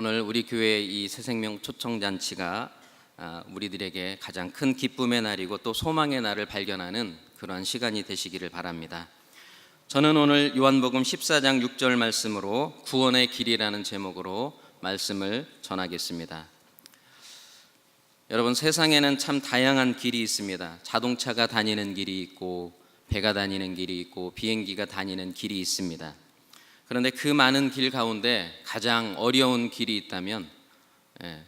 오늘 우리 교회 이 새생명 초청 잔치가 아, 우리들에게 가장 큰 기쁨의 날이고 또 소망의 날을 발견하는 그런 시간이 되시기를 바랍니다. 저는 오늘 요한복음 14장 6절 말씀으로 구원의 길이라는 제목으로 말씀을 전하겠습니다. 여러분 세상에는 참 다양한 길이 있습니다. 자동차가 다니는 길이 있고 배가 다니는 길이 있고 비행기가 다니는 길이 있습니다. 그런데 그 많은 길 가운데 가장 어려운 길이 있다면 예,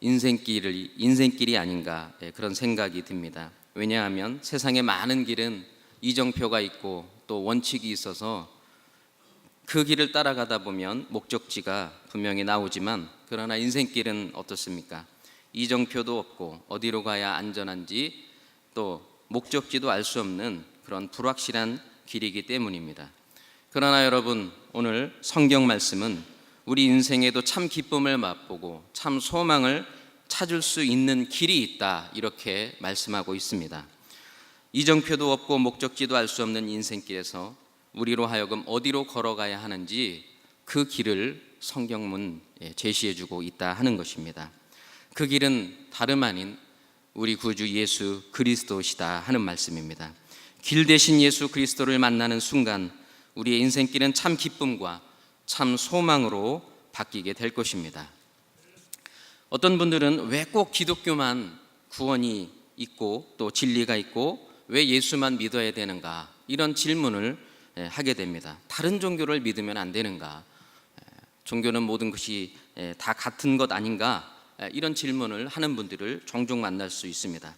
인생길을 인생길이 아닌가 예, 그런 생각이 듭니다. 왜냐하면 세상에 많은 길은 이정표가 있고 또 원칙이 있어서 그 길을 따라가다 보면 목적지가 분명히 나오지만 그러나 인생길은 어떻습니까? 이정표도 없고 어디로 가야 안전한지 또 목적지도 알 수 없는 그런 불확실한 길이기 때문입니다. 그러나 여러분 오늘 성경 말씀은 우리 인생에도 참 기쁨을 맛보고 참 소망을 찾을 수 있는 길이 있다 이렇게 말씀하고 있습니다. 이정표도 없고 목적지도 알 수 없는 인생길에서 우리로 하여금 어디로 걸어가야 하는지 그 길을 성경문 제시해 주고 있다 하는 것입니다. 그 길은 다름 아닌 우리 구주 예수 그리스도시다 하는 말씀입니다. 길 대신 예수 그리스도를 만나는 순간 우리의 인생길은 참 기쁨과 참 소망으로 바뀌게 될 것입니다. 어떤 분들은 왜 꼭 기독교만 구원이 있고 또 진리가 있고 왜 예수만 믿어야 되는가 이런 질문을 예, 하게 됩니다. 다른 종교를 믿으면 안 되는가? 예, 종교는 모든 것이 예, 다 같은 것 아닌가? 이런 질문을 하는 분들을 종종 만날 수 있습니다.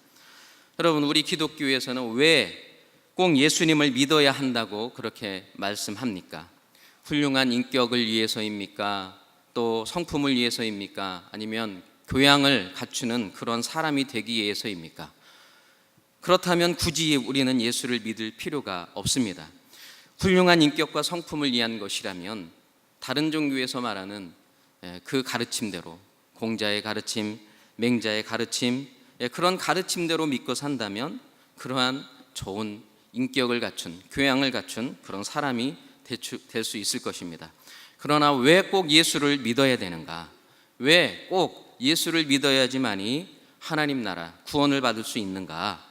여러분, 우리 기독교에서는 왜 꼭 예수님을 믿어야 한다고 그렇게 말씀합니까? 훌륭한 인격을 위해서입니까? 또 성품을 위해서입니까? 아니면 교양을 갖추는 그런 사람이 되기 위해서입니까? 그렇다면 굳이 우리는 예수를 믿을 필요가 없습니다. 훌륭한 인격과 성품을 위한 것이라면 다른 종교에서 말하는 그 가르침대로 공자의 가르침, 맹자의 가르침 예, 그런 가르침대로 믿고 산다면 그러한 좋은 인격을 갖춘 교양을 갖춘 그런 사람이 될 수 있을 것입니다. 그러나 왜 꼭 예수를 믿어야 되는가? 왜 꼭 예수를 믿어야지만이 하나님 나라 구원을 받을 수 있는가?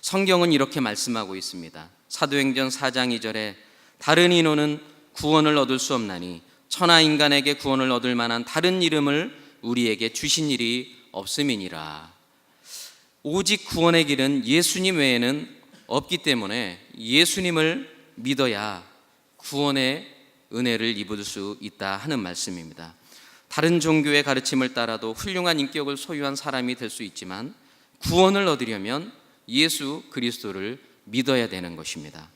성경은 이렇게 말씀하고 있습니다. 사도행전 4장 2절에 다른 인호는 구원을 얻을 수 없나니 천하 인간에게 구원을 얻을 만한 다른 이름을 우리에게 주신 일이 없음이니라. 오직 구원의 길은 예수님 외에는 없기 때문에 예수님을 믿어야 구원의 은혜를 입을 수 있다 하는 말씀입니다. 다른 종교의 가르침을 따라도 훌륭한 인격을 소유한 사람이 될 수 있지만 구원을 얻으려면 예수 그리스도를 믿어야 되는 것입니다.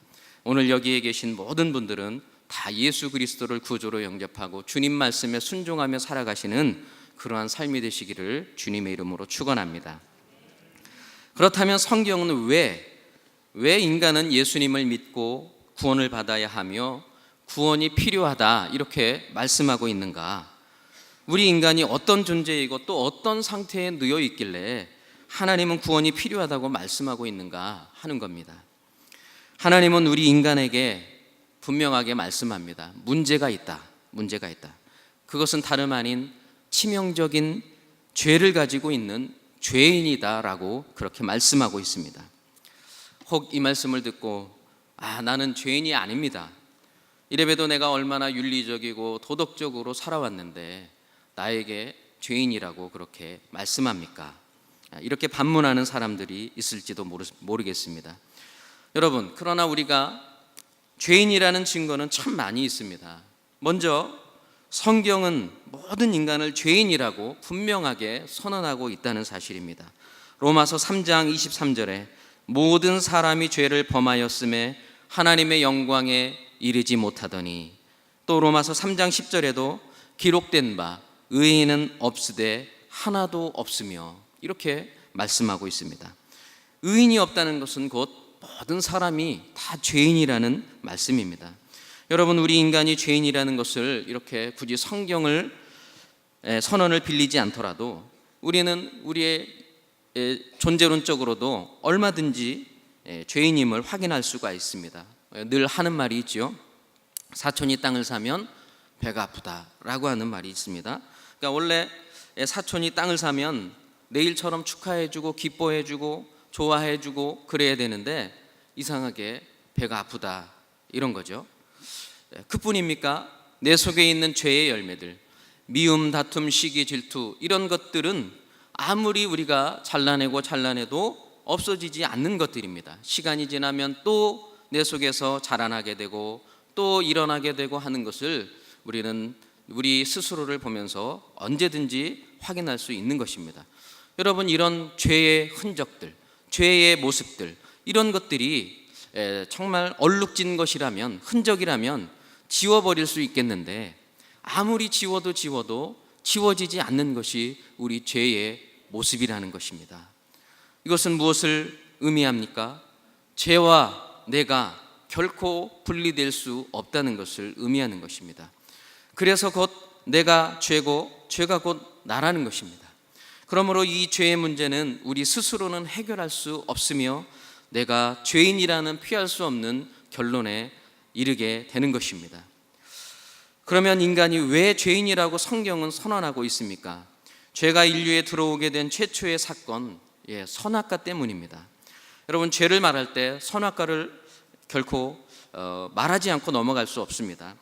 오늘 여기에 계신 모든 분들은 다 예수 그리스도를 구조로 영접하고 주님 말씀에 순종하며 살아가시는 그러한 삶이 되시기를 주님의 이름으로 축원합니다. 그렇다면 성경은 왜 왜 인간은 예수님을 믿고 구원을 받아야 하며 구원이 필요하다 이렇게 말씀하고 있는가? 우리 인간이 어떤 존재이고 또 어떤 상태에 놓여 있길래 하나님은 구원이 필요하다고 말씀하고 있는가 하는 겁니다. 하나님은 우리 인간에게 분명하게 말씀합니다. 문제가 있다. 문제가 있다. 그것은 다름 아닌 치명적인 죄를 가지고 있는 죄인이다라고 그렇게 말씀하고 있습니다. 혹 이 말씀을 듣고 아, 나는 죄인이 아닙니다. 이래봬도 내가 얼마나 윤리적이고 도덕적으로 살아왔는데 나에게 죄인이라고 그렇게 말씀합니까? 아, 이렇게 반문하는 사람들이 있을지도 모르겠습니다. 여러분, 그러나 우리가 죄인이라는 증거는 참 많이 있습니다. 먼저 성경은 모든 인간을 죄인이라고 분명하게 선언하고 있다는 사실입니다. 로마서 3장 23절에 모든 사람이 죄를 범하였음에 하나님의 영광에 이르지 못하더니 또 로마서 3장 10절에도 기록된 바 의인은 없으되 하나도 없으며 이렇게 말씀하고 있습니다. 의인이 없다는 것은 곧 모든 사람이 다 죄인이라는 말씀입니다. 여러분 우리 인간이 죄인이라는 것을 이렇게 굳이 성경을 선언을 빌리지 않더라도 우리는 우리의 존재론적으로도 얼마든지 죄인임을 확인할 수가 있습니다. 늘 하는 말이 있죠. 사촌이 땅을 사면 배가 아프다라고 하는 말이 있습니다. 그러니까 원래 사촌이 땅을 사면 내일처럼 축하해주고 기뻐해주고 좋아해주고 그래야 되는데 이상하게 배가 아프다 이런 거죠. 예, 그뿐입니까? 내 속에 있는 죄의 열매들, 미움, 다툼, 시기, 질투 이런 것들은 아무리 우리가 잘라내고 잘라내도 없어지지 않는 것들입니다. 시간이 지나면 또 내 속에서 자라나게 되고 또 일어나게 되고 하는 것을 우리는 우리 스스로를 보면서 언제든지 확인할 수 있는 것입니다. 여러분 이런 죄의 흔적들, 죄의 모습들 이런 것들이 에, 정말 얼룩진 것이라면 흔적이라면 지워버릴 수 있겠는데 아무리 지워도 지워도 지워지지 않는 것이 우리 죄의 모습이라는 것입니다. 이것은 무엇을 의미합니까? 죄와 내가 결코 분리될 수 없다는 것을 의미하는 것입니다. 그래서 곧 내가 죄고 죄가 곧 나라는 것입니다. 그러므로 이 죄의 문제는 우리 스스로는 해결할 수 없으며 내가 죄인이라는 피할 수 없는 결론에 이르게 되는 것입니다. 그러면 인간이 왜 죄인이라고 성경은 선언하고 있습니까? 죄가 인류에 들어오게 된 최초의 사건, 예, 선악과 때문입니다. 여러분 죄를 말할 때 선악과를 결코 어, 말하지 않고 넘어갈 수 없습니다.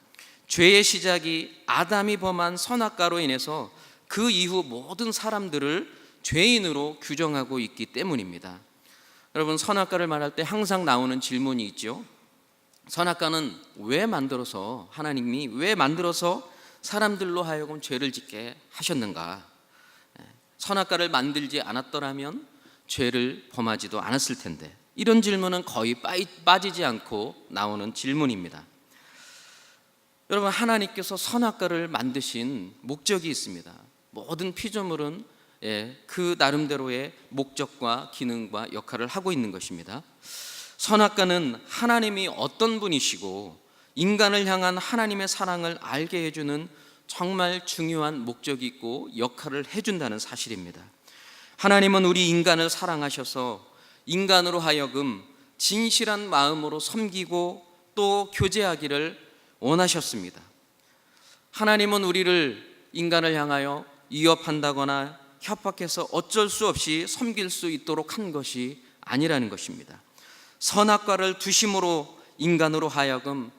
죄의 시작이 아담이 범한 선악과로 인해서 그 이후 모든 사람들을 죄인으로 규정하고 있기 때문입니다. 여러분 선악과를 말할 때 항상 나오는 질문이 있죠. 선악과는 왜 만들어서 하나님이 왜 만들어서 사람들로 하여금 죄를 짓게 하셨는가? 예, 선악과를 만들지 않았더라면 죄를 범하지도 않았을 텐데 이런 질문은 거의 빠지지 않고 나오는 질문입니다. 여러분 하나님께서 선악과를 만드신 목적이 있습니다. 모든 피조물은 예, 그 나름대로의 목적과 기능과 역할을 하고 있는 것입니다. 선악과는 하나님이 어떤 분이시고 인간을 향한 하나님의 사랑을 알게 해주는 정말 중요한 목적이 있고 역할을 해준다는 사실입니다. 하나님은 우리 인간을 사랑하셔서 인간으로 하여금 진실한 마음으로 섬기고 또 교제하기를 원하셨습니다. 하나님은 우리를 인간을 향하여 위협한다거나 협박해서 어쩔 수 없이 섬길 수 있도록 한 것이 아니라는 것입니다. 선악과를 두심으로 인간으로 하여금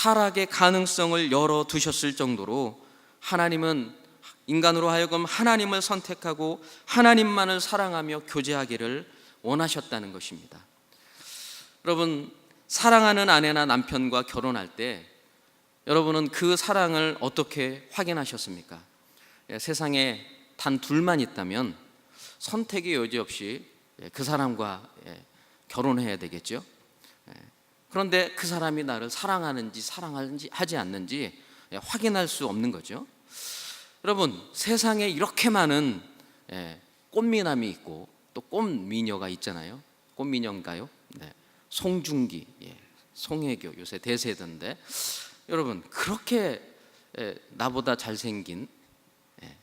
타락의 가능성을 열어 두셨을 정도로 하나님은 인간으로 하여금 하나님을 선택하고 하나님만을 사랑하며 교제하기를 원하셨다는 것입니다. 여러분, 사랑하는 아내나 남편과 결혼할 때 여러분은 그 사랑을 어떻게 확인하셨습니까? 예, 세상에 단 둘만 있다면 선택의 여지 없이 예, 그 사람과 예, 결혼해야 되겠죠. 그런데 그 사람이 나를 사랑하는지 사랑하는지 하지 않는지 확인할 수 없는 거죠. 여러분 세상에 이렇게 많은 꽃미남이 있고 또 꽃미녀가 있잖아요. 꽃미녀인가요? 네. 송중기, 예. 송혜교 요새 대세던데 여러분 그렇게 예, 나보다 잘생긴 예,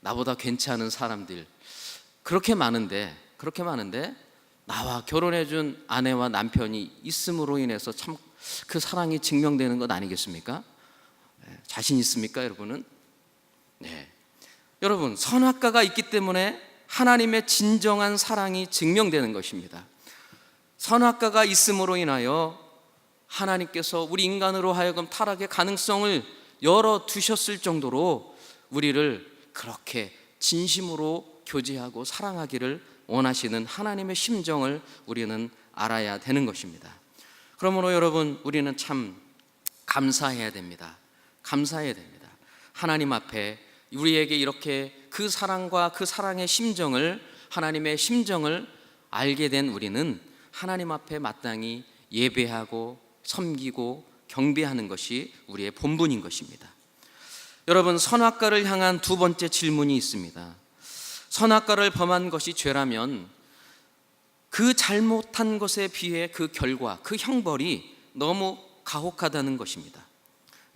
나보다 괜찮은 사람들 그렇게 많은데 그렇게 많은데 나와 결혼해준 아내와 남편이 있음으로 인해서 참 그 사랑이 증명되는 것 아니겠습니까? 예, 자신 있습니까, 여러분은? 네. 여러분 선악과가 있기 때문에 하나님의 진정한 사랑이 증명되는 것입니다. 선악과가 있음으로 인하여 하나님께서 우리 인간으로 하여금 타락의 가능성을 열어 두셨을 정도로 우리를 그렇게 진심으로 교제하고 사랑하기를 원하시는 하나님의 심정을 우리는 알아야 되는 것입니다. 그러므로 여러분 우리는 참 감사해야 됩니다. 감사해야 됩니다. 하나님 앞에 우리에게 이렇게 그 사랑과 그 사랑의 심정을 하나님의 심정을 알게 된 우리는 하나님 앞에 마땅히 예배하고 섬기고 경배하는 것이 우리의 본분인 것입니다. 여러분 선악과를 향한 두 번째 질문이 있습니다. 선악과를 범한 것이 죄라면 그 잘못한 것에 비해 그 결과, 그 형벌이 너무 가혹하다는 것입니다.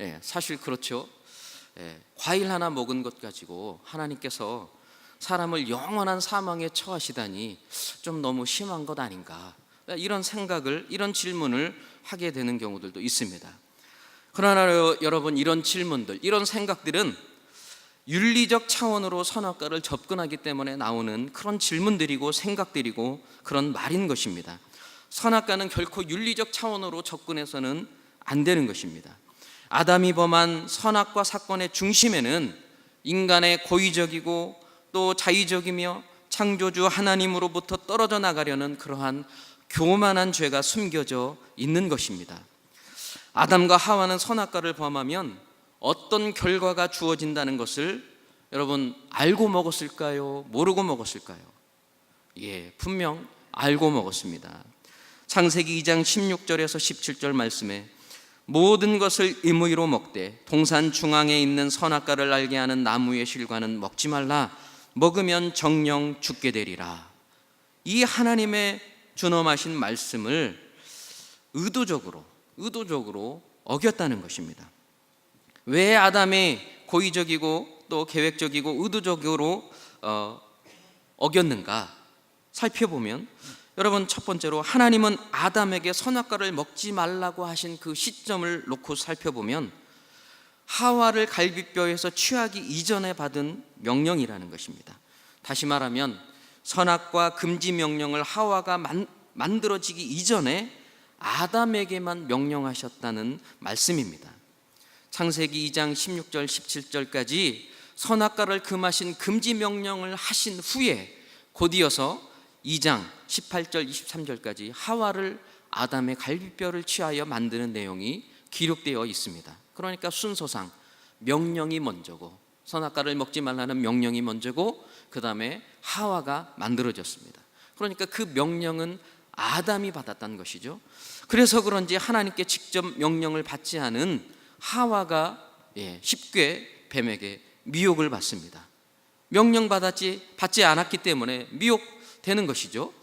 예, 사실 그렇죠. 예, 과일 하나 먹은 것 가지고 하나님께서 사람을 영원한 사망에 처하시다니 좀 너무 심한 것 아닌가 이런 생각을 이런 질문을 하게 되는 경우들도 있습니다. 그러나 여- 여러분 이런 질문들, 이런 생각들은 윤리적 차원으로 선악과를 접근하기 때문에 나오는 그런 질문들이고 생각들이고 그런 말인 것입니다. 선악과는 결코 윤리적 차원으로 접근해서는 안 되는 것입니다. 아담이 범한 선악과 사건의 중심에는 인간의 고의적이고 또 자의적이며 창조주 하나님으로부터 떨어져 나가려는 그러한 교만한 죄가 숨겨져 있는 것입니다. 아담과 하와는 선악과를 범하면 어떤 결과가 주어진다는 것을 여러분 알고 먹었을까요? 모르고 먹었을까요? 예, 분명 알고 먹었습니다. 창세기 2장 16절에서 17절 말씀에 모든 것을 임의로 먹되 동산 중앙에 있는 선악과를 알게 하는 나무의 실과는 먹지 말라 먹으면 정령 죽게 되리라. 이 하나님의 준엄하신 말씀을 의도적으로 의도적으로 어겼다는 것입니다. 왜 아담이 고의적이고 또 계획적이고 의도적으로 어, 어겼는가 살펴보면 여러분 첫 번째로 하나님은 아담에게 선악과를 먹지 말라고 하신 그 시점을 놓고 살펴보면 하와를 갈비뼈에서 취하기 이전에 받은 명령이라는 것입니다. 다시 말하면 선악과 금지 명령을 하와가 만, 만들어지기 이전에 아담에게만 명령하셨다는 말씀입니다. 창세기 2장 16절 17절까지 선악과를 금하신 금지 명령을 하신 후에 곧이어서 2장 18절 23절까지 하와를 아담의 갈비뼈를 취하여 만드는 내용이 기록되어 있습니다. 그러니까 순서상 명령이 먼저고 선악과를 먹지 말라는 명령이 먼저고 그다음에 하와가 만들어졌습니다. 그러니까 그 명령은 아담이 받았다는 것이죠. 그래서 그런지 하나님께 직접 명령을 받지 않은 하와가 예, 쉽게 뱀에게 미혹을 받습니다. 명령 받았지 받지 않았기 때문에 미혹되는 것이죠.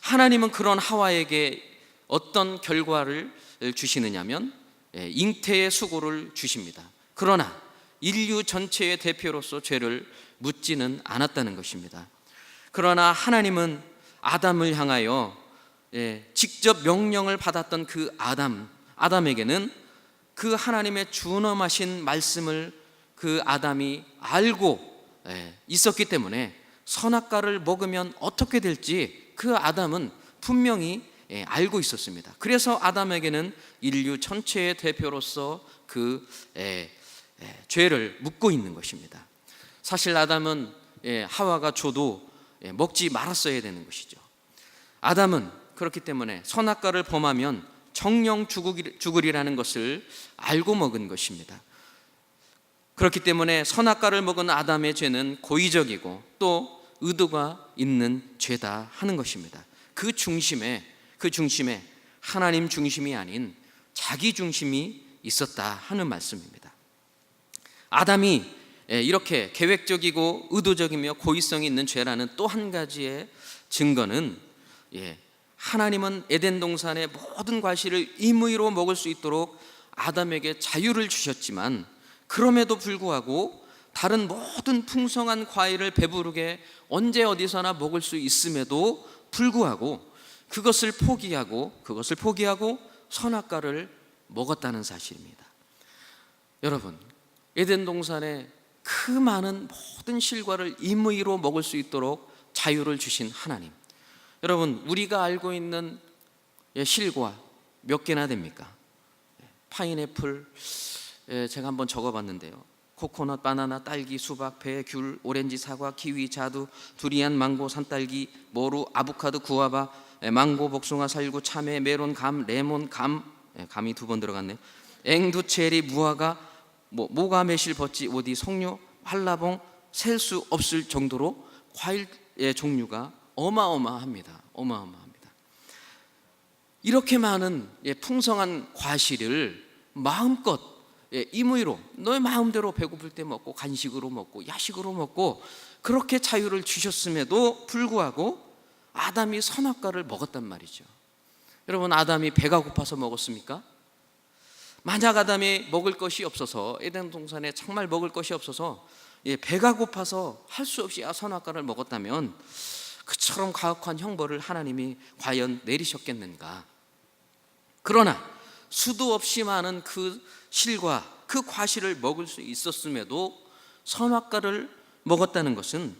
하나님은 그런 하와에게 어떤 결과를 주시느냐면 예, 잉태의 수고를 주십니다. 그러나 인류 전체의 대표로서 죄를 묻지는 않았다는 것입니다. 그러나 하나님은 아담을 향하여 예, 직접 명령을 받았던 그 아담, 아담에게는 그 하나님의 준엄하신 말씀을 그 아담이 알고 예, 있었기 때문에 선악과를 먹으면 어떻게 될지 그 아담은 분명히 예, 알고 있었습니다. 그래서 아담에게는 인류 전체의 대표로서 그 예, 예, 죄를 묻고 있는 것입니다. 사실 아담은 예, 하와가 줘도 예, 먹지 말았어야 되는 것이죠. 아담은 그렇기 때문에 선악과를 범하면 정령 죽으리- 죽으리라는 것을 알고 먹은 것입니다. 그렇기 때문에 선악과를 먹은 아담의 죄는 고의적이고 또 의도가 있는 죄다 하는 것입니다. 그 중심에 그 중심에 하나님 중심이 아닌 자기 중심이 있었다 하는 말씀입니다. 아담이 예, 이렇게 계획적이고 의도적이며 고의성이 있는 죄라는 또 한 가지의 증거는 예, 하나님은 에덴 동산의 모든 과실을 임의로 먹을 수 있도록 아담에게 자유를 주셨지만 그럼에도 불구하고 다른 모든 풍성한 과일을 배부르게 언제 어디서나 먹을 수 있음에도 불구하고 그것을 포기하고 그것을 포기하고 선악과를 먹었다는 사실입니다. 여러분, 에덴 동산에 그 많은 모든 실과를 임의로 먹을 수 있도록 자유를 주신 하나님. 여러분, 우리가 알고 있는 예, 실과 몇 개나 됩니까? 예, 파인애플 예, 제가 한번 적어봤는데요. 코코넛, 바나나, 딸기, 수박, 배, 귤, 오렌지, 사과, 키위, 자두, 두리안, 망고, 산딸기, 모루, 아보카도, 구아바, 예, 망고, 복숭아, 살구, 참외, 메론, 감, 레몬, 감, 예, 감이 두 번 들어갔네요. 앵두, 체리, 무화과, 뭐 모가, 매실, 버찌, 오디, 석류, 한라봉 셀 수 없을 정도로 과일의 종류가 어마어마합니다. 어마어마합니다. 이렇게 많은 예, 풍성한 과실을 마음껏 예, 임의로 너의 마음대로 배고플 때 먹고 간식으로 먹고 야식으로 먹고 그렇게 자유를 주셨음에도 불구하고 아담이 선악과를 먹었단 말이죠. 여러분 아담이 배가 고파서 먹었습니까? 만약 아담이 먹을 것이 없어서 에덴 동산에 정말 먹을 것이 없어서 예, 배가 고파서 할 수 없이 선악과를 먹었다면 그처럼 가혹한 형벌을 하나님이 과연 내리셨겠는가? 그러나 수도 없이 많은 그 실과 그 과실을 먹을 수 있었음에도 선악과를 먹었다는 것은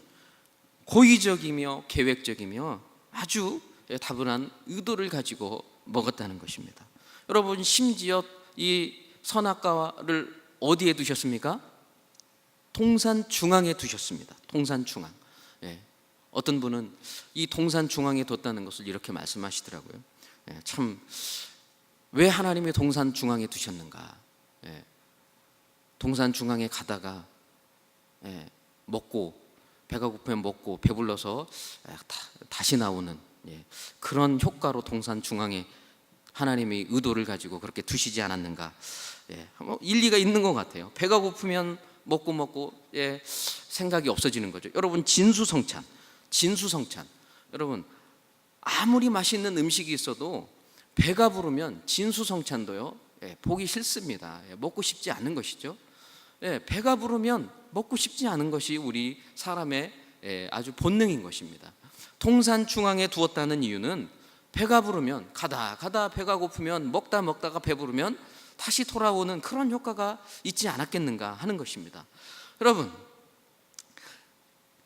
고의적이며 계획적이며 아주 다분한 의도를 가지고 먹었다는 것입니다. 여러분 심지어 이 선악과를 어디에 두셨습니까? 동산 중앙에 두셨습니다. 동산 중앙. 예. 어떤 분은 이 동산 중앙에 뒀다는 것을 이렇게 말씀하시더라고요. 예, 참왜 하나님이 동산 중앙에 두셨는가? 예, 동산 중앙에 가다가 예, 먹고 배가 고프면 먹고 배불러서 예, 다, 다시 나오는 예, 그런 효과로 동산 중앙에 하나님이 의도를 가지고 그렇게 두시지 않았는가? 예, 뭐 일리가 있는 것 같아요. 배가 고프면 먹고 먹고 예, 생각이 없어지는 거죠. 여러분 진수성찬, 진수성찬. 여러분 아무리 맛있는 음식이 있어도 배가 부르면 진수성찬도요 예, 보기 싫습니다. 예, 먹고 싶지 않은 것이죠. 예, 배가 부르면 먹고 싶지 않은 것이 우리 사람의 예, 아주 본능인 것입니다. 동산 중앙에 두었다는 이유는 배가 부르면 가다 가다 배가 고프면 먹다 먹다가 배부르면 다시 돌아오는 그런 효과가 있지 않았겠는가 하는 것입니다. 여러분,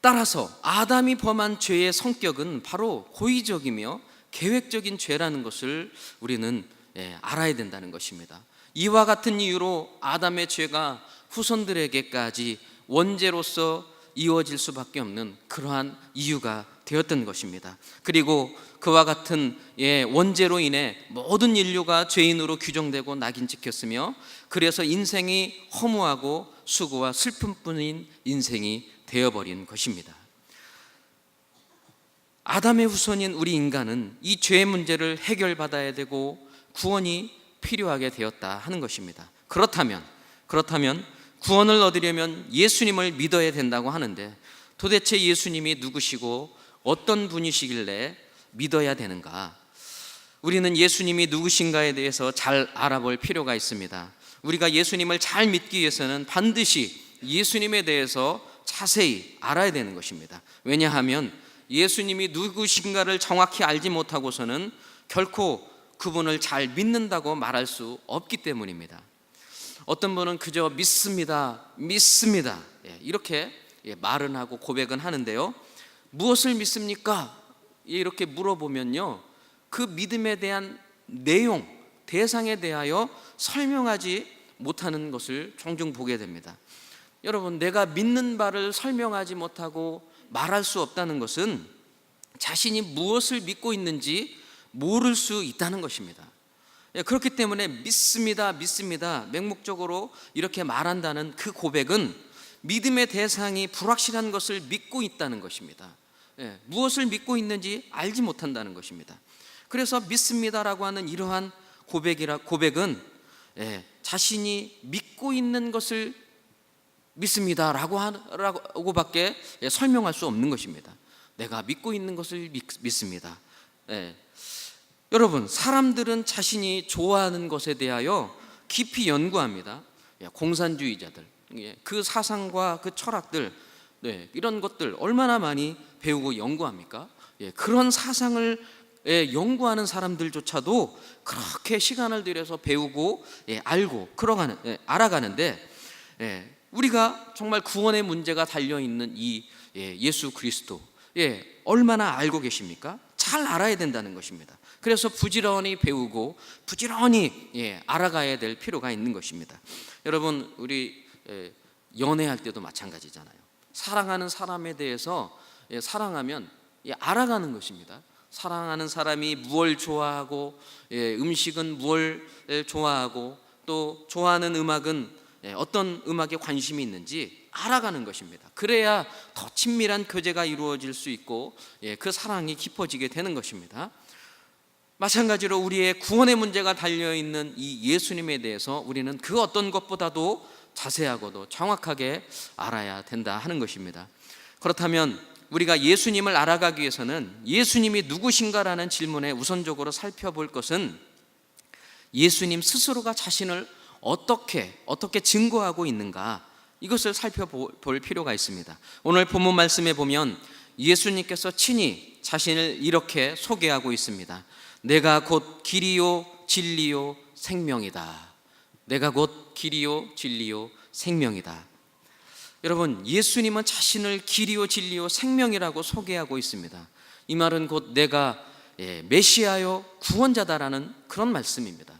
따라서 아담이 범한 죄의 성격은 바로 고의적이며 계획적인 죄라는 것을 우리는 예, 알아야 된다는 것입니다. 이와 같은 이유로 아담의 죄가 후손들에게까지 원죄로서 이어질 수밖에 없는 그러한 이유가 되었던 것입니다. 그리고 그와 같은 예, 원죄로 인해 모든 인류가 죄인으로 규정되고 낙인 찍혔으며 그래서 인생이 허무하고 수고와 슬픔뿐인 인생이 되어버린 것입니다. 아담의 후손인 우리 인간은 이 죄의 문제를 해결받아야 되고 구원이 필요하게 되었다 하는 것입니다. 그렇다면 그렇다면 구원을 얻으려면 예수님을 믿어야 된다고 하는데 도대체 예수님이 누구시고 어떤 분이시길래 믿어야 되는가? 우리는 예수님이 누구신가에 대해서 잘 알아볼 필요가 있습니다. 우리가 예수님을 잘 믿기 위해서는 반드시 예수님에 대해서 자세히 알아야 되는 것입니다. 왜냐하면 예수님이 누구신가를 정확히 알지 못하고서는 결코 그분을 잘 믿는다고 말할 수 없기 때문입니다. 어떤 분은 그저 믿습니다, 믿습니다. 예, 이렇게 예, 말은 하고 고백은 하는데요. 무엇을 믿습니까? 이렇게 물어보면요. 그 믿음에 대한 내용, 대상에 대하여 설명하지 못하는 것을 종종 보게 됩니다. 여러분, 내가 믿는 바를 설명하지 못하고 말할 수 없다는 것은 자신이 무엇을 믿고 있는지 모를 수 있다는 것입니다. 예, 그렇기 때문에 믿습니다, 믿습니다. 맹목적으로 이렇게 말한다는 그 고백은 믿음의 대상이 불확실한 것을 믿고 있다는 것입니다. 예, 무엇을 믿고 있는지 알지 못한다는 것입니다. 그래서 믿습니다라고 하는 이러한 고백이라 고백은 예, 자신이 믿고 있는 것을 믿습니다라고 하고밖에 예, 설명할 수 없는 것입니다. 내가 믿고 있는 것을 믿, 습니다 예. 여러분 사람들은 자신이 좋아하는 것에 대하여 깊이 연구합니다. 예, 공산주의자들 예, 그 사상과 그 철학들 네, 이런 것들 얼마나 많이 배우고 연구합니까? 예, 그런 사상을 예, 연구하는 사람들조차도 그렇게 시간을 들여서 배우고 예, 알고 끌어가는 예, 알아가는데 예, 우리가 정말 구원의 문제가 달려 있는 이 예, 예수 그리스도 예, 얼마나 알고 계십니까? 잘 알아야 된다는 것입니다. 그래서 부지런히 배우고 부지런히 예, 알아가야 될 필요가 있는 것입니다. 여러분 우리 예, 연애할 때도 마찬가지잖아요. 사랑하는 사람에 대해서 예, 사랑하면 예, 알아가는 것입니다. 사랑하는 사람이 무엇 좋아하고 예, 음식은 무엇 좋아하고 또 좋아하는 음악은 예, 어떤 음악에 관심이 있는지 알아가는 것입니다. 그래야 더 친밀한 교제가 이루어질 수 있고 예, 그 사랑이 깊어지게 되는 것입니다. 마찬가지로 우리의 구원의 문제가 달려 있는 이 예수님에 대해서 우리는 그 어떤 것보다도 자세하고도 정확하게 알아야 된다 하는 것입니다. 그렇다면 우리가 예수님을 알아가기 위해서는 예수님이 누구신가라는 질문에 우선적으로 살펴볼 것은 예수님 스스로가 자신을 어떻게 어떻게 증거하고 있는가 이것을 살펴볼 필요가 있습니다. 오늘 본문 말씀에 보면 예수님께서 친히 자신을 이렇게 소개하고 있습니다. 내가 곧 길이요 진리요 생명이다. 내가 곧 길이요 진리요 생명이다. 여러분, 예수님은 자신을 길이요 진리요 생명이라고 소개하고 있습니다. 이 말은 곧 내가 예, 메시아요 구원자다라는 그런 말씀입니다.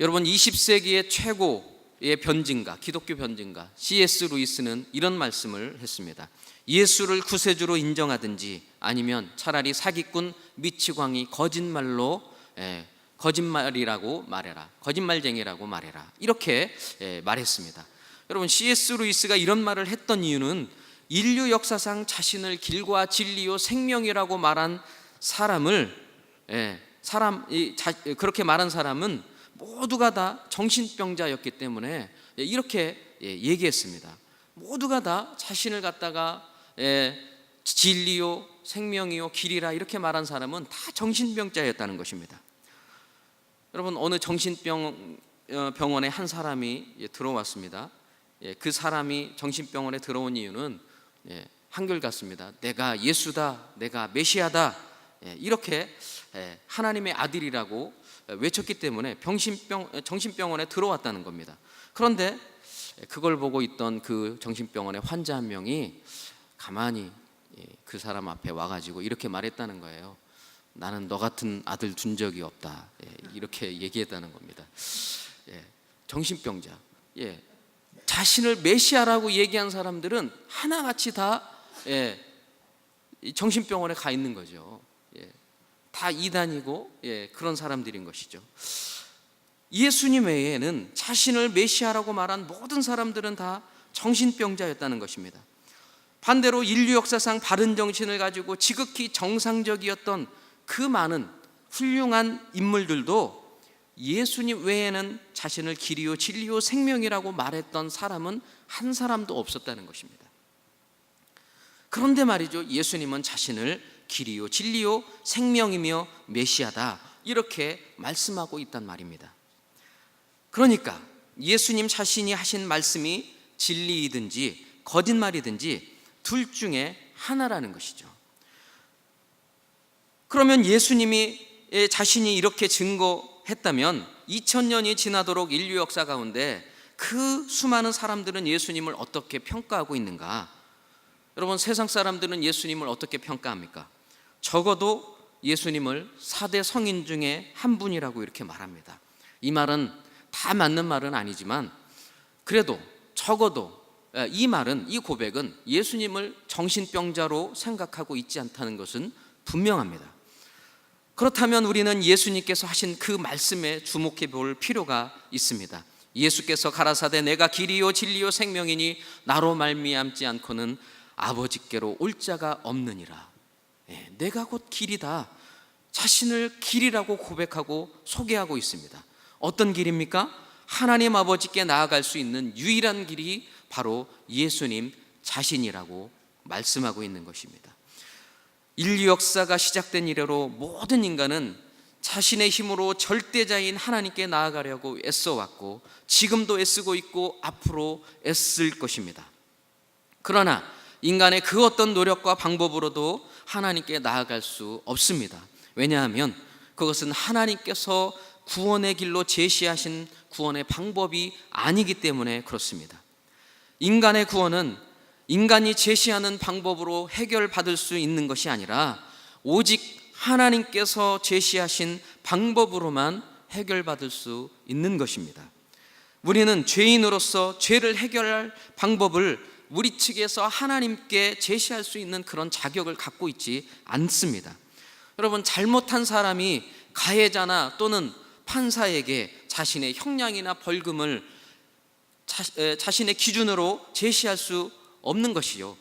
여러분 20세기의 최고의 변증가, 기독교 변증가 C.S. 루이스는 이런 말씀을 했습니다. 예수를 구세주로 인정하든지 아니면 차라리 사기꾼 미치광이 거짓말로 예, 거짓말이라고 말해라. 거짓말쟁이라고 말해라. 이렇게 예, 말했습니다. 여러분 C.S. 루이스가 이런 말을 했던 이유는 인류 역사상 자신을 길과 진리요 생명이라고 말한 사람을 예, 사람 이, 자, 그렇게 말한 사람은 모두가 다 정신병자였기 때문에 예, 이렇게 예, 얘기했습니다. 모두가 다 자신을 갖다가 예, 진리요 생명이요 길이라 이렇게 말한 사람은 다 정신병자였다는 것입니다. 여러분 어느 정신병 어, 병원에 한 사람이 예, 들어왔습니다. 예, 그 사람이 정신병원에 들어온 이유는 예, 한결 같습니다. 내가 예수다, 내가 메시아다 예, 이렇게 예, 하나님의 아들이라고 외쳤기 때문에 병신병 정신병원에 들어왔다는 겁니다. 그런데 그걸 보고 있던 그 정신병원의 환자 한 명이 가만히 예, 그 사람 앞에 와가지고 이렇게 말했다는 거예요. 나는 너 같은 아들 둔 적이 없다. 예, 이렇게 얘기했다는 겁니다. 예, 정신병자. 예, 자신을 메시아라고 얘기한 사람들은 하나같이 다 정신병원에 가 있는 거죠. 예, 다 이단이고 예, 그런 사람들인 것이죠. 예수님 외에는 자신을 메시아라고 말한 모든 사람들은 다 정신병자였다는 것입니다. 반대로 인류 역사상 바른 정신을 가지고 지극히 정상적이었던 그 많은 훌륭한 인물들도 예수님 외에는 자신을 길이요 진리요 생명이라고 말했던 사람은 한 사람도 없었다는 것입니다. 그런데 말이죠. 예수님은 자신을 길이요 진리요 생명이며 메시아다 이렇게 말씀하고 있단 말입니다. 그러니까 예수님 자신이 하신 말씀이 진리이든지 거짓말이든지 둘 중에 하나라는 것이죠. 그러면 예수님이 자신이 이렇게 증거했다면 2000년이 지나도록 인류 역사 가운데 그 수많은 사람들은 예수님을 어떻게 평가하고 있는가? 여러분 세상 사람들은 예수님을 어떻게 평가합니까? 적어도 예수님을 4대 성인 중에 한 분이라고 이렇게 말합니다. 이 말은 다 맞는 말은 아니지만 그래도 적어도 이 말은 이 고백은 예수님을 정신병자로 생각하고 있지 않다는 것은 분명합니다. 그렇다면 우리는 예수님께서 하신 그 말씀에 주목해 볼 필요가 있습니다. 예수께서 가라사대 내가 길이요 진리요 생명이니 나로 말미암지 않고는 아버지께로 올 자가 없느니라. 예, 내가 곧 길이다. 자신을 길이라고 고백하고 소개하고 있습니다. 어떤 길입니까? 하나님 아버지께 나아갈 수 있는 유일한 길이 바로 예수님 자신이라고 말씀하고 있는 것입니다. 인류 역사가 시작된 이래로 모든 인간은 자신의 힘으로 절대자인 하나님께 나아가려고 애써왔고 지금도 애쓰고 있고 앞으로 애쓸 것입니다. 그러나 인간의 그 어떤 노력과 방법으로도 하나님께 나아갈 수 없습니다. 왜냐하면 그것은 하나님께서 구원의 길로 제시하신 구원의 방법이 아니기 때문에 그렇습니다. 인간의 구원은 인간이 제시하는 방법으로 해결받을 수 있는 것이 아니라 오직 하나님께서 제시하신 방법으로만 해결받을 수 있는 것입니다. 우리는 죄인으로서 죄를 해결할 방법을 우리 측에서 하나님께 제시할 수 있는 그런 자격을 갖고 있지 않습니다. 여러분, 잘못한 사람이 가해자나 또는 판사에게 자신의 형량이나 벌금을 자, 신의 기준으로 제시할 수 없는 것이요.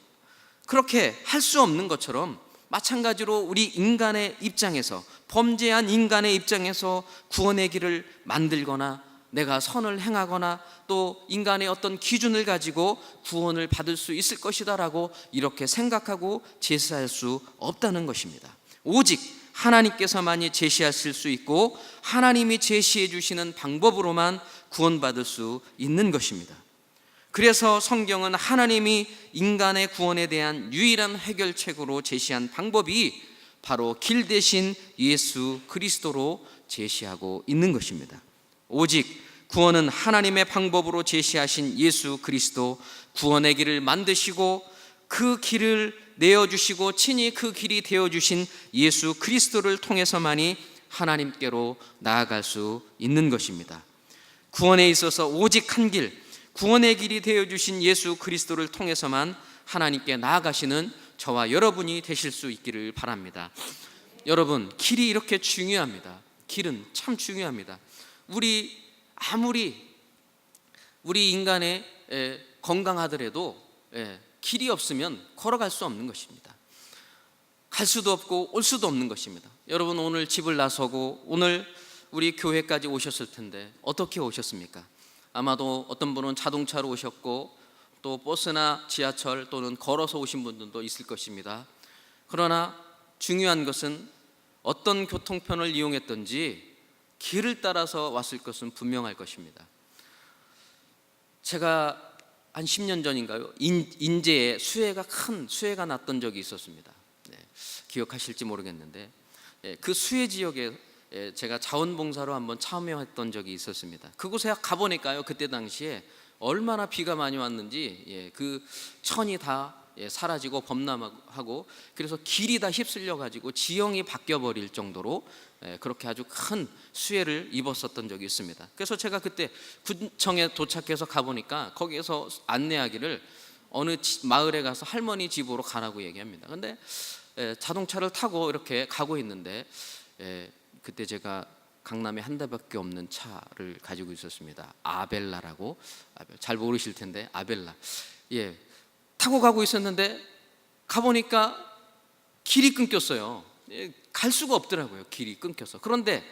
그렇게 할 수 없는 것처럼 마찬가지로 우리 인간의 입장에서 범죄한 인간의 입장에서 구원의 길을 만들거나 내가 선을 행하거나 또 인간의 어떤 기준을 가지고 구원을 받을 수 있을 것이다라고 이렇게 생각하고 제시할 수 없다는 것입니다. 오직 하나님께서만이 제시하실 수 있고 하나님이 제시해 주시는 방법으로만 구원받을 수 있는 것입니다. 그래서 성경은 하나님이 인간의 구원에 대한 유일한 해결책으로 제시한 방법이 바로 길 대신 예수 그리스도로 제시하고 있는 것입니다. 오직 구원은 하나님의 방법으로 제시하신 예수 그리스도 구원의 길을 만드시고 그 길을 내어주시고 친히 그 길이 되어주신 예수 그리스도를 통해서만이 하나님께로 나아갈 수 있는 것입니다. 구원에 있어서 오직 한 길, 구원의 길이 되어주신 예수 그리스도를 통해서만 하나님께 나아가시는 저와 여러분이 되실 수 있기를 바랍니다. 여러분, 길이 이렇게 중요합니다. 길은 참 중요합니다. 우리 아무리 우리 인간의 에, 건강하더라도 에, 길이 없으면 걸어갈 수 없는 것입니다. 갈 수도 없고 올 수도 없는 것입니다. 여러분 오늘 집을 나서고 오늘 우리 교회까지 오셨을 텐데 어떻게 오셨습니까? 아마도 어떤 분은 자동차로 오셨고 또 버스나 지하철 또는 걸어서 오신 분들도 있을 것입니다. 그러나 중요한 것은 어떤 교통편을 이용했던지 길을 따라서 왔을 것은 분명할 것입니다. 제가 한 10년 전인가요? 인, 인제에 수해가 큰 수해가 났던 적이 있었습니다. 네, 기억하실지 모르겠는데 예, 그 수해 지역에 예, 제가 자원봉사로 한번 참여했던 적이 있었습니다. 그곳에 가보니까요 그때 당시에 얼마나 비가 많이 왔는지 예, 그 천이 다 예, 사라지고 범람하고 그래서 길이 다 휩쓸려 가지고 지형이 바뀌어 버릴 정도로 예, 그렇게 아주 큰 수해를 입었었던 적이 있습니다. 그래서 제가 그때 군청에 도착해서 가 보니까 거기에서 안내하기를 어느 지- 마을에 가서 할머니 집으로 가라고 얘기합니다. 근데 예, 자동차를 타고 이렇게 가고 있는데 예, 그때 제가 강남에 한 대밖에 없는 차를 가지고 있었습니다. 아벨라라고 아벨, 잘 모르실 텐데 아벨라. 예, 타고 가고 있었는데 가보니까 길이 끊겼어요. 예, 갈 수가 없더라고요. 길이 끊겨서. 그런데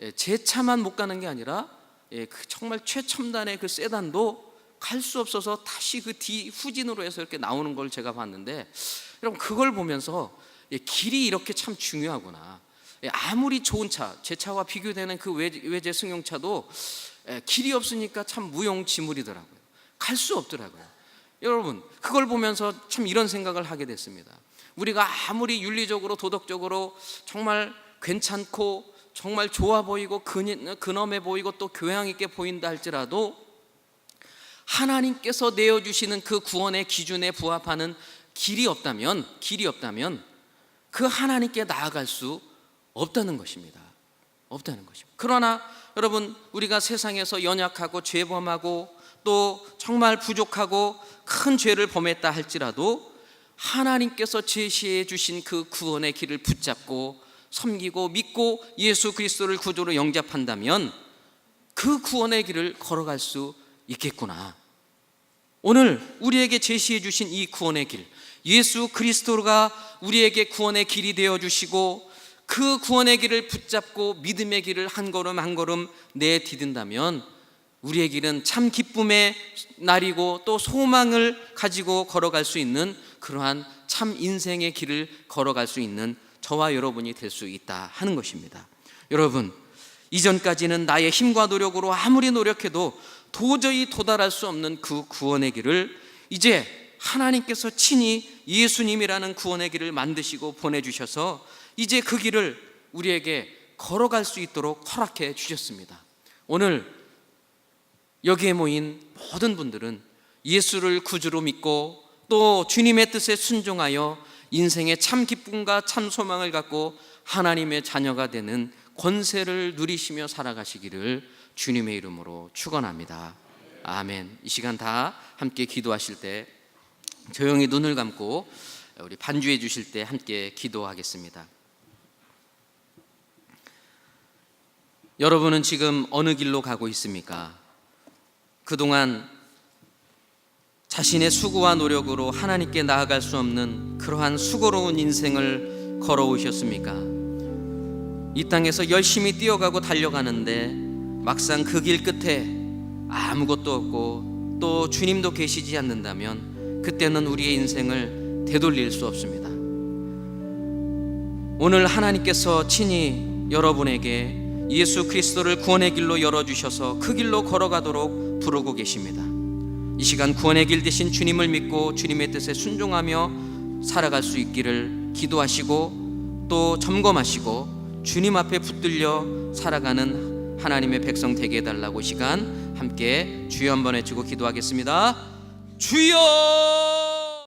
예, 제 차만 못 가는 게 아니라 예, 그 정말 최첨단의 그 세단도 갈 수 없어서 다시 그 뒤 후진으로 해서 이렇게 나오는 걸 제가 봤는데 여러분 그걸 보면서 예, 길이 이렇게 참 중요하구나. 예, 아무리 좋은 차, 제 차와 비교되는 그 외제, 승용차도 예, 길이 없으니까 참 무용지물이더라고요. 갈 수 없더라고요. 여러분 그걸 보면서 참 이런 생각을 하게 됐습니다. 우리가 아무리 윤리적으로 도덕적으로 정말 괜찮고 정말 좋아 보이고 근- 근엄해 보이고 또 교양 있게 보인다 할지라도 하나님께서 내어 주시는 그 구원의 기준에 부합하는 길이 없다면 길이 없다면 그 하나님께 나아갈 수 없다는 것입니다. 없다는 것입니다. 그러나 여러분 우리가 세상에서 연약하고 죄범하고 또 정말 부족하고 큰 죄를 범했다 할지라도 하나님께서 제시해 주신 그 구원의 길을 붙잡고 섬기고 믿고 예수 그리스도를 구주로 영접한다면 그 구원의 길을 걸어갈 수 있겠구나. 오늘 우리에게 제시해 주신 이 구원의 길, 예수 그리스도가 우리에게 구원의 길이 되어 주시고 그 구원의 길을 붙잡고 믿음의 길을 한 걸음 한 걸음 내디딘다면 길은 참 기쁨의 날이고 또 소망을 가지고 걸어갈 수 있는 그러한 참 인생의 길을 걸어갈 수 있는 저와 여러분이 될 수 있다 하는 것입니다. 여러분, 이전까지는 나의 힘과 노력으로 아무리 노력해도 도저히 도달할 수 없는 그 구원의 길을 이제 하나님께서 친히 예수님이라는 구원의 길을 만드시고 보내주셔서 이제 그 길을 우리에게 걸어갈 수 있도록 허락해 주셨습니다. 오늘 여기에 모인 모든 분들은 예수를 구주로 믿고 또 주님의 뜻에 순종하여 인생의 참 기쁨과 참 소망을 갖고 하나님의 자녀가 되는 권세를 누리시며 살아가시기를 주님의 이름으로 축원합니다. 아멘. 이 시간 다 함께 기도하실 때 조용히 눈을 감고 우리 반주해 주실 때 함께 기도하겠습니다. 여러분은 지금 어느 길로 가고 있습니까? 그동안 자신의 수고와 노력으로 하나님께 나아갈 수 없는 그러한 수고로운 인생을 걸어오셨습니까? 이 땅에서 열심히 뛰어가고 달려가는데 막상 그 길 끝에 아무것도 없고 또 주님도 계시지 않는다면 그때는 우리의 인생을 되돌릴 수 없습니다. 오늘 하나님께서 친히 여러분에게 예수 그리스도를 구원의 길로 열어주셔서 그 길로 걸어가도록 부르고 계십니다. 이 시간 구원의 길 대신 주님을 믿고 주님의 뜻에 순종하며 살아갈 수 있기를 기도하시고 또 점검하시고 주님 앞에 붙들려 살아가는 하나님의 백성 되게 해달라고 시간 함께 주여 한번 외치고 기도하겠습니다. 주여